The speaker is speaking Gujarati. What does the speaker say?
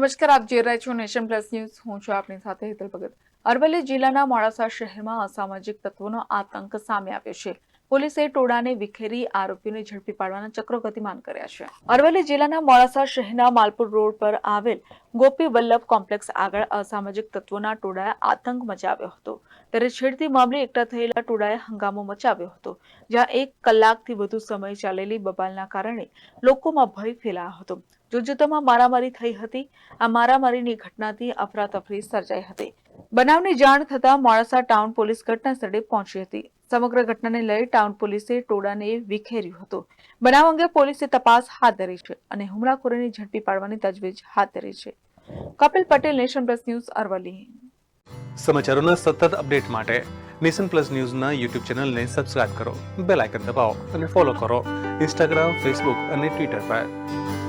નમસ્કાર, આપ જોઈ રહ્યા છો નેશન પ્લસ ન્યૂઝ. હું છું આપની સાથે હેતલ ભગત. અરવલ્લી જિલ્લાના મોડાસા શહેરમાં અસામાજિક તત્વોનો આતંક સામે આવ્યો છે. પોલીસે ટોળાને વિખેરી આરોપીઓને ઝડપી પાડવાના ચક્રો ગતિમાન કર્યા છે. અરવલ્લી જિલ્લાના મોડાસા શહેરના માલપુર રોડ પર આવેલ ગોપી વલ્લભ કોમ્પ્લેક્સ આગળ અસામાજિક તત્વોના ટોળાએ આતંક મચાવ્યો હતો. ત્યારે છેડતી મામલે એકઠા થયેલા ટોળાએ હંગામો મચાવ્યો હતો, જ્યાં એક કલાકથી વધુ સમય ચાલેલી બબાલના કારણે લોકોમાં ભય ફેલાયો હતો. જોતજોતામાં મારામારી થઈ હતી. આ મારામારીની ઘટનાથી અફરાતફરી સર્જાઈ હતી. બનાવની જાણ થતાં મોડાસા ટાઉન પોલીસ ઘટના સ્થળે પહોંચી હતી. સમગ્ર ઘટનાને લઈ ટાઉન પોલીસે ટોળાને વિખેર્યું હતું. બનાવ અંગે પોલીસે તપાસ હાથ ધરી છે અને હુમલાખોરોને ઝડપી પાડવાની તજવીજ હાથ ધરી છે. Kapil Patel, Nation Plus News, Aravalli. સમાચારોના સતત અપડેટ માટે નેશન પ્લસ ન્યૂઝના યુટ્યુબ ચેનલને સબસ્ક્રાઇબ કરો, બેલ આઇકન દબાવો અને ફોલો કરો. ઇન્સ્ટાગ્રામ, ફેસબુક અને ટ્વિટર પર.